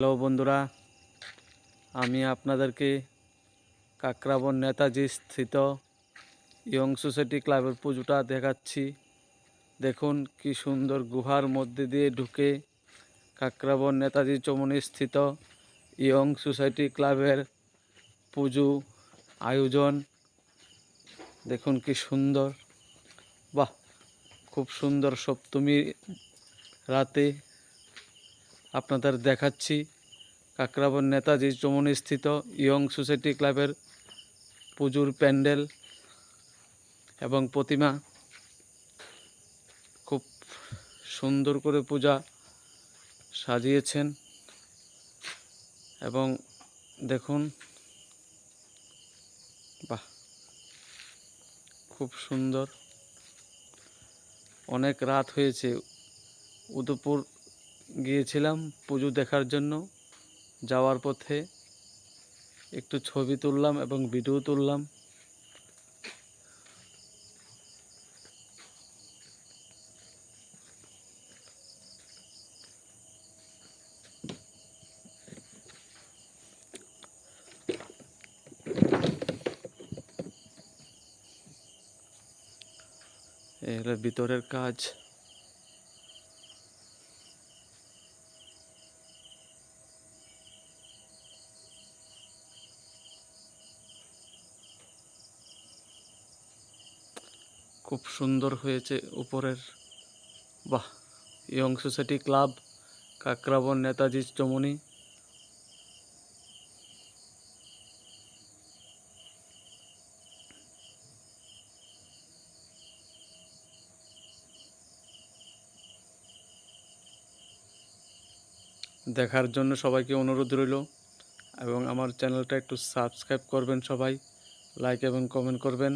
Hello বন্ধুরা, আমি আপনাদেরকে কাকরাবন নেতাজি স্থিত ইয়ং সোসাইটি ক্লাবের পুজোটা দেখাচ্ছি। দেখুন কি সুন্দর গুহার মধ্যে দিয়ে ঢুকে কাকরাবন নেতাজি চমনি স্থিত ইয়ং সোসাইটি ক্লাবের পুজো আয়োজন। দেখুন কি সুন্দর, বাহ, খুব সুন্দর সপ্তমী রাতে আপনাদের দেখাচ্ছি। কাকরাবন নেতাজি চমনি স্থিত ইয়ং সোসাইটি ক্লাবের পুজোর প্যান্ডেল এবং প্রতিমা। খুব সুন্দর করে পূজা সাজিয়েছেন। এবং দেখুন, বাহ, খুব সুন্দর। অনেক রাত হয়েছে। উদয়পুর গিয়েছিলাম পুজো দেখার জন্য, যাওয়ার পথে একটু ছবি তুললাম এবং ভিডিও তুললাম। হলো ভিতরের কাজ খুব সুন্দর হয়েছে উপরের। বাহ, young society club, Kakraban Netaji চমনি। দেখার জন্য সবাইকে অনুরোধ রইল এবং আমার চ্যানেলটা একটু সাবস্ক্রাইব করবেন সবাই, লাইক এবং কমেন্ট করবেন।